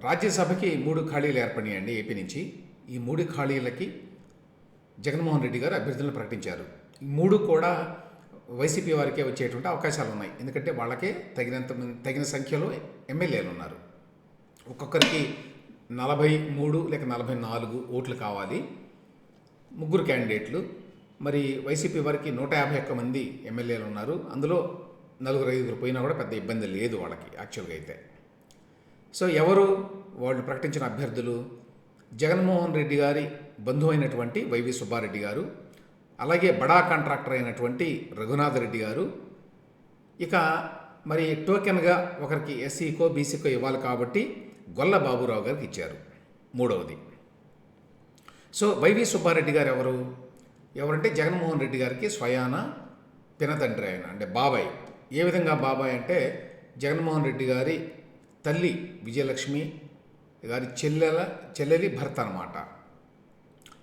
రాజ్యసభకి మూడు ఖాళీలు ఏర్పడినాయండి ఏపీ నుంచి. ఈ మూడు ఖాళీలకి జగన్మోహన్ రెడ్డి గారు అభ్యర్థులను ప్రకటించారు. ఈ మూడు కూడా వైసీపీ వారికే వచ్చేటువంటి అవకాశాలు ఉన్నాయి. ఎందుకంటే వాళ్ళకే తగినంత మంది- తగిన సంఖ్యలో ఎమ్మెల్యేలు ఉన్నారు. ఒక్కొక్కరికి నలభై మూడు లేక నలభై నాలుగు ఓట్లు కావాలి. ముగ్గురు క్యాండిడేట్లు. మరి వైసీపీ వారికి నూట యాభై ఒక్క మంది ఎమ్మెల్యేలు ఉన్నారు. అందులో నలుగురు ఐదుగురు పోయినా కూడా పెద్ద ఇబ్బంది లేదు వాళ్ళకి యాక్చువల్గా అయితే. సో ఎవరు? వాళ్ళు ప్రకటించిన అభ్యర్థులు జగన్మోహన్ రెడ్డి గారి బంధువు అయినటువంటి వైవి సుబ్బారెడ్డి గారు అలాగే బడా కాంట్రాక్టర్ అయినటువంటి రఘునాథ్ రెడ్డి గారు. ఇక మరి టోకెన్గా ఒకరికి ఎస్సీకో బీసీకో ఇవ్వాలి కాబట్టి గొల్ల బాబురావు గారికి ఇచ్చారు మూడవది. సో వైవి సుబ్బారెడ్డి గారు ఎవరు? ఎవరంటే జగన్మోహన్ రెడ్డి గారికి స్వయాన పినతండ్రి ఆయన అంటే బాబాయ్. ఏ విధంగా బాబాయ్ అంటే జగన్మోహన్ రెడ్డి గారి తల్లి విజయలక్ష్మి గారి చెల్లెల చెల్లెలి భర్త అనమాట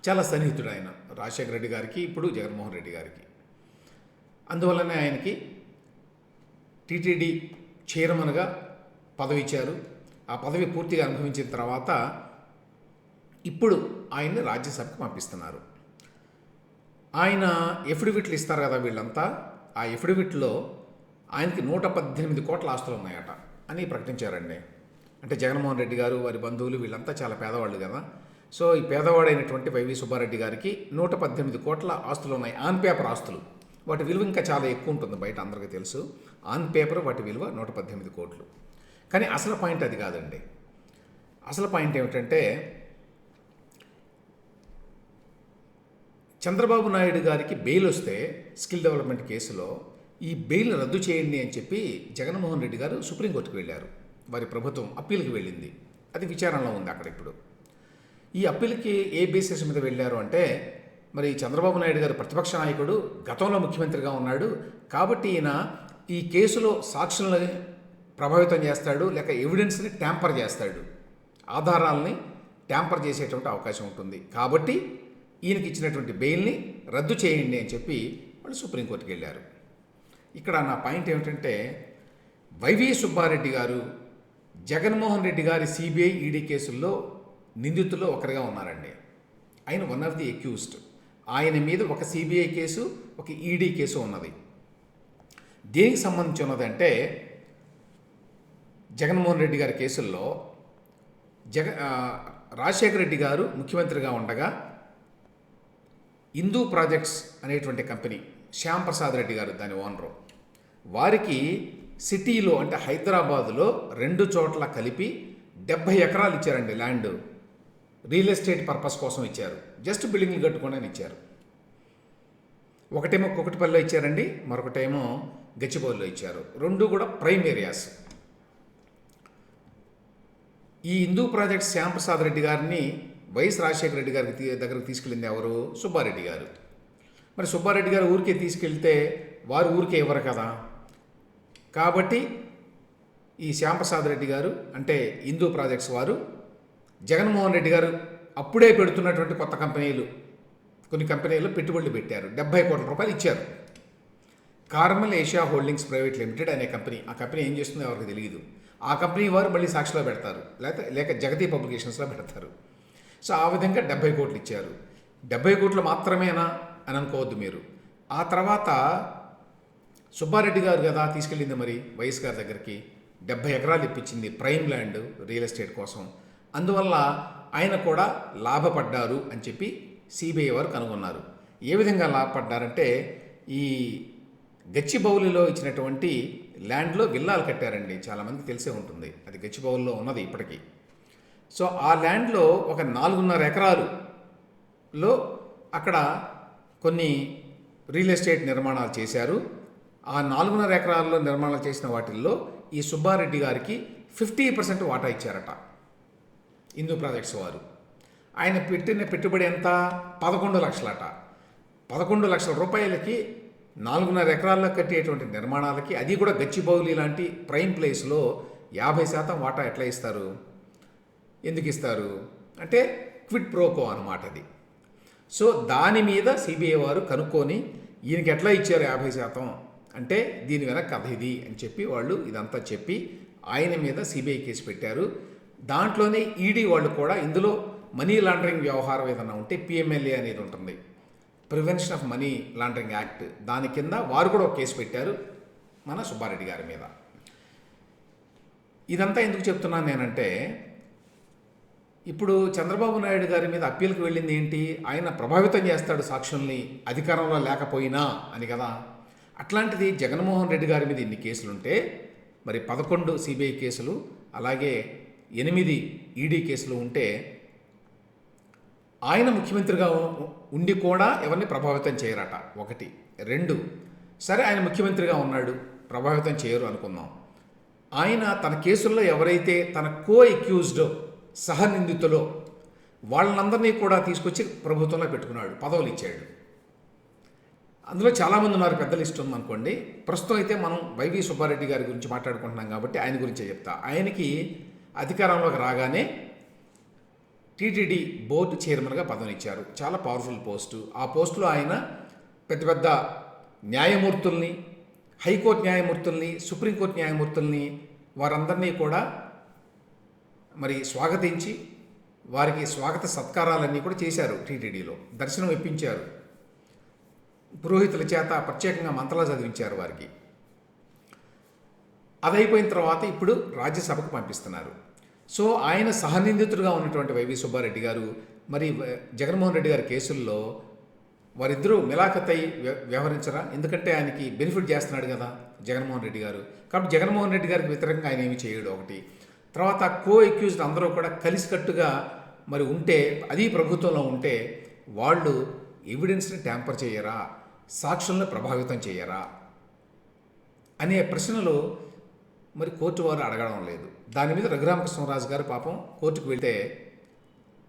చాలా సన్నిహితుడు ఆయన రాజశేఖర రెడ్డి గారికి ఇప్పుడు జగన్మోహన్ రెడ్డి గారికి. అందువల్లనే ఆయనకి టీటీడీ చైర్మన్గా పదవి ఇచ్చారు. ఆ పదవి పూర్తిగా అనుభవించిన తర్వాత ఇప్పుడు ఆయన్ని రాజ్యసభకు పంపిస్తున్నారు. ఆయన ఎఫిడవిట్లు ఇస్తారు కదా వీళ్ళంతా. ఆ ఎఫిడవిట్లో ఆయనకి నూట పద్దెనిమిది కోట్ల ఆస్తులు ఉన్నాయట. అని ప్రకటించారండి. అంటే జగన్మోహన్ రెడ్డి గారు వారి బంధువులు వీళ్ళంతా చాలా పేదవాళ్ళు కదా. సో ఈ పేదవాడైనటువంటి వైవి సుబ్బారెడ్డి గారికి నూట పద్దెనిమిది కోట్ల ఆస్తులు ఉన్నాయి ఆన్ పేపర్ ఆస్తులు. వాటి విలువ ఇంకా చాలా ఎక్కువ ఉంటుంది బయట అందరికీ తెలుసు. ఆన్ పేపర్ వాటి విలువ నూట పద్దెనిమిది కోట్లు. కానీ అసలు పాయింట్ అది కాదండి. అసలు పాయింట్ ఏమిటంటే చంద్రబాబు నాయుడు గారికి బెయిల్ వస్తే స్కిల్ డెవలప్మెంట్ కేసులో ఈ బెయిల్ రద్దు చేయండి అని చెప్పి జగన్మోహన్ రెడ్డి గారు సుప్రీంకోర్టుకు వెళ్ళారు. వారి ప్రభుత్వం అప్పీల్కి వెళ్ళింది. అది విచారణలో ఉంది అక్కడ ఇప్పుడు. ఈ అప్పీల్కి ఏ బేసిస్ మీద వెళ్ళారు అంటే మరి చంద్రబాబు నాయుడు గారు ప్రతిపక్ష నాయకుడు గతంలో ముఖ్యమంత్రిగా ఉన్నాడు. కాబట్టి ఈయన ఈ కేసులో సాక్షులను ప్రభావితం చేస్తాడు లేక ఎవిడెన్స్ని ట్యాంపర్ చేస్తాడు. ఆధారాలని ట్యాంపర్ చేసేటువంటి అవకాశం ఉంటుంది. కాబట్టి ఈయనకి ఇచ్చినటువంటి బెయిల్ని రద్దు చేయండి అని చెప్పి వాళ్ళు సుప్రీంకోర్టుకి వెళ్ళారు. ఇక్కడ నా పాయింట్ ఏమిటంటే వైవి సుబ్బారెడ్డి గారు జగన్మోహన్ రెడ్డి గారి సిబిఐ ఈడీ కేసుల్లో నిందితుల్లో ఒకరిగా ఉన్నారండి. ఆయన వన్ ఆఫ్ ది అక్యూస్డ్ ఆయన మీద ఒక సిబిఐ కేసు ఒక ఈడీ కేసు ఉన్నది. దేనికి సంబంధించి ఉన్నదంటే జగన్మోహన్ రెడ్డి గారి కేసుల్లో జగ రాజశేఖర రెడ్డి గారు ముఖ్యమంత్రిగా ఉండగా హిందూ ప్రాజెక్ట్స్ అనేటువంటి కంపెనీ శ్యామ్ ప్రసాద్ రెడ్డి గారు దాని ఓనరు. వారికి సిటీలో అంటే హైదరాబాదులో రెండు చోట్ల కలిపి డెబ్భై ఎకరాలు ఇచ్చారండి ల్యాండ్. రియల్ ఎస్టేట్ పర్పస్ కోసం ఇచ్చారు. జస్ట్ బిల్డింగ్లు కట్టుకోవడానికి ఇచ్చారు. ఒకటేమో కుకటిపల్లిలో ఇచ్చారండి మరొకటేమో గచ్చిబౌలిలో ఇచ్చారు. రెండు కూడా ప్రైమ్ ఏరియాస్. ఈ హిందూ ప్రాజెక్ట్ శ్యాంప్రసాద్ రెడ్డి గారిని వైఎస్ రాజశేఖర రెడ్డి గారికి దగ్గరకు తీసుకెళ్ళింది ఎవరు? సుబ్బారెడ్డి గారు. మరి సుబ్బారెడ్డి గారు ఊరికే తీసుకెళ్తే వారు ఊరికే ఇవ్వరు కదా? కాబట్టి ఈ శ్యాంప్రసాద్ రెడ్డి గారు అంటే హిందూ ప్రాజెక్ట్స్ వారు జగన్మోహన్ రెడ్డి గారు అప్పుడే పెడుతున్నటువంటి కొత్త కంపెనీలు కొన్ని కంపెనీలు పెట్టుబడులు పెట్టారు. డెబ్బై కోట్ల రూపాయలు ఇచ్చారు. Carmel Asia Holdings private limited అనే కంపెనీ ఆ కంపెనీ ఏం చేస్తుందో ఎవరికి తెలియదు ఆ కంపెనీ వారు మళ్ళీ సాక్షిలో పెడతారు. లేకపోతే లేక జగతి పబ్లికేషన్స్లో పెడతారు. సో ఆ విధంగా డెబ్బై కోట్లు ఇచ్చారు. డెబ్బై కోట్లు మాత్రమేనా అని అనుకోవద్దు మీరు. ఆ తర్వాత సుబ్బారెడ్డి గారు కదా తీసుకెళ్ళింది మరి వైఎస్ గారి దగ్గరికి. డెబ్బై ఎకరాలు ఇప్పించింది ప్రైమ్ ల్యాండ్ రియల్ ఎస్టేట్ కోసం. అందువల్ల ఆయన కూడా లాభపడ్డారు అని చెప్పి సిబిఐ వారు కనుగొన్నారు. ఏ విధంగా లాభపడ్డారంటే ఈ గచ్చిబౌలిలో ఇచ్చినటువంటి ల్యాండ్లో విల్లాలు కట్టారండి. చాలామందికి తెలిసే ఉంటుంది. అది గచ్చిబౌలిలో ఉన్నది ఇప్పటికీ. సో ఆ ల్యాండ్లో ఒక నాలుగున్నర ఎకరాలులో అక్కడ కొన్ని రియల్ ఎస్టేట్ నిర్మాణాలు చేశారు. ఆ నాలుగున్నర ఎకరాల్లో నిర్మాణాలు చేసిన వాటిల్లో ఈ సుబ్బారెడ్డి గారికి ఫిఫ్టీ పర్సెంట్ వాటా ఇచ్చారట హిందూ ప్రాజెక్ట్స్ వారు. ఆయన పెట్టిన పెట్టుబడి ఎంత? పదకొండు లక్షలట. పదకొండు లక్షల రూపాయలకి నాలుగున్నర ఎకరాల్లో కట్టేటువంటి నిర్మాణాలకి అది కూడా గచ్చిబౌలి లాంటి ప్రైమ్ ప్లేస్లో యాభై శాతం వాటా ఎట్లా ఇస్తారు? ఎందుకు ఇస్తారు? అంటే క్విట్ ప్రోకో అనమాట అది. సో దాని మీద సిబిఐ వారు కనుక్కొని ఈయనకి ఎట్లా ఇచ్చారు యాభై శాతం? అంటే దీని వెనక కథ ఇది అని చెప్పి వాళ్ళు ఇదంతా చెప్పి ఆయన మీద సిబిఐ కేసు పెట్టారు. దాంట్లోనే ఈడీ వాళ్ళు కూడా ఇందులో మనీ లాండరింగ్ వ్యవహారం ఏదైనా ఉంటే పిఎంఎల్ఏ అనేది ఉంటుంది. Prevention of money laundering act దాని కింద వారు కూడా ఒక కేసు పెట్టారు మన సుబ్బారెడ్డి గారి మీద. ఇదంతా ఎందుకు చెప్తున్నాను నేనంటే ఇప్పుడు చంద్రబాబు నాయుడు గారి మీద అప్పీల్కి వెళ్ళింది ఏంటి? ఆయన ప్రభావితం చేస్తాడు సాక్షుల్ని అధికారంలో లేకపోయినా అని కదా. అట్లాంటిది జగన్మోహన్ రెడ్డి గారి మీద ఇన్ని కేసులుంటే మరి పదకొండు సిబిఐ కేసులు అలాగే ఎనిమిది ఈడీ కేసులు ఉంటే ఆయన ముఖ్యమంత్రిగా ఉండి కూడా ఎవరిని ప్రభావితం చేయరట. ఒకటి. రెండు. సరే ఆయన ముఖ్యమంత్రిగా ఉన్నాడు ప్రభావితం చేయరు అనుకుందాం. ఆయన తన కేసుల్లో ఎవరైతే తన కో ఎక్యూజ్డో సహనిందితులో వాళ్ళందరినీ కూడా తీసుకొచ్చి ప్రభుత్వంలో పెట్టుకున్నాడు పదవులు ఇచ్చాడు. అందులో చాలామంది ఉన్నారు పెద్ద లిస్ట్ ఉందనుకోండి. ప్రస్తుతం అయితే మనం వైవి సుబ్బారెడ్డి గారి గురించి మాట్లాడుకుంటున్నాం కాబట్టి ఆయన గురించే చెప్తా. ఆయనకి అధికారంలోకి రాగానే టీటీడీ బోర్డు చైర్మన్గా పదవిని ఇచ్చారు. చాలా పవర్ఫుల్ పోస్టు. ఆ పోస్టులో ఆయన పెద్ద పెద్ద న్యాయమూర్తుల్ని హైకోర్టు న్యాయమూర్తుల్ని సుప్రీంకోర్టు న్యాయమూర్తుల్ని వారందరినీ కూడా మరి స్వాగతించి వారికి స్వాగత సత్కారాలన్నీ కూడా చేశారు టీటీడీలో. దర్శనం ఇప్పించారు. పురోహితుల చేత ప్రత్యేకంగా మంత్రాలు చదివించారు వారికి. అది అయిపోయిన తర్వాత ఇప్పుడు రాజ్యసభకు పంపిస్తున్నారు. సో ఆయన సహనిందితుడుగా ఉన్నటువంటి వైవి సుబ్బారెడ్డి గారు మరి జగన్మోహన్ రెడ్డి గారి కేసుల్లో వారిద్దరూ మిలాఖతై వ్య- వ్యవహరించరా? ఎందుకంటే ఆయనకి బెనిఫిట్ చేస్తున్నాడు కదా జగన్మోహన్ రెడ్డి గారు. కాబట్టి జగన్మోహన్ రెడ్డి గారికి వ్యతిరేకంగా ఆయన ఏమి చేయడు ఒకటి. తర్వాత కో ఎక్యూజ్డ్ అందరూ కూడా కలిసికట్టుగా మరి ఉంటే అది ప్రభుత్వంలో ఉంటే వాళ్ళు ఎవిడెన్స్ని ట్యాంపర్ చేయరా? సాక్షులను ప్రభావితం చేయరా? అనే ప్రశ్నలు మరి కోర్టు వారు అడగడం లేదు. దాని మీద రఘురామకృష్ణరాజు గారు పాపం కోర్టుకు వెళ్తే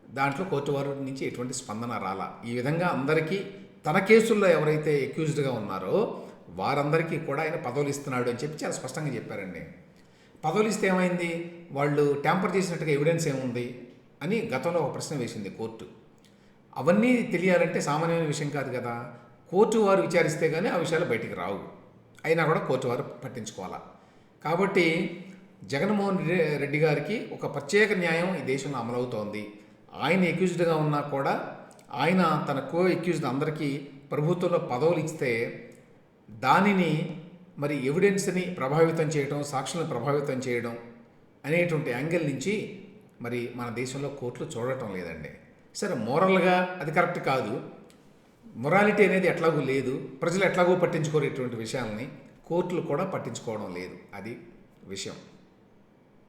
దాంట్లో కోర్టు వారి నుంచి ఎటువంటి స్పందన రాలా? ఈ విధంగా అందరికీ తన కేసుల్లో ఎవరైతే ఎక్యూజ్డ్గా ఉన్నారో వారందరికీ కూడా ఆయన పదవులు ఇస్తున్నాడు అని చెప్పి చాలా స్పష్టంగా చెప్పారండి. పదవులు ఇస్తే ఏమైంది? వాళ్ళు ట్యాంపర్ చేసినట్టుగా ఎవిడెన్స్ ఏముంది? అని గతంలో ఒక ప్రశ్న వేసింది కోర్టు. అవన్నీ తెలియాలంటే సామాన్యమైన విషయం కాదు కదా. కోర్టు వారు విచారిస్తే కానీ ఆ విషయాలు బయటికి రావు. అయినా కూడా కోర్టు వారు పట్టించుకోవాలా. కాబట్టి జగన్మోహన్ రెడ్డి గారికి ఒక ప్రత్యేక న్యాయం ఈ దేశంలో అమలవుతోంది. ఆయన ఎక్యూజ్డ్గా ఉన్నా కూడా ఆయన తన కో ఎక్యూజ్డ్ అందరికీ ప్రభుత్వంలో పదవులు ఇస్తే దానిని మరి ఎవిడెన్స్ని ప్రభావితం చేయడం సాక్షులను ప్రభావితం చేయడం అనేటువంటి యాంగిల్ నుంచి మరి మన దేశంలో కోర్టులు చూడటం లేదండి. సరే మోరల్గా అది కరెక్ట్ కాదు. మొరాలిటీ అనేది ఎట్లాగూ లేదు. ప్రజలు ఎట్లాగో పట్టించుకోరు ఇటువంటి విషయాలని. కోర్టులు కూడా పట్టించుకోవడం లేదు. అది విషయం.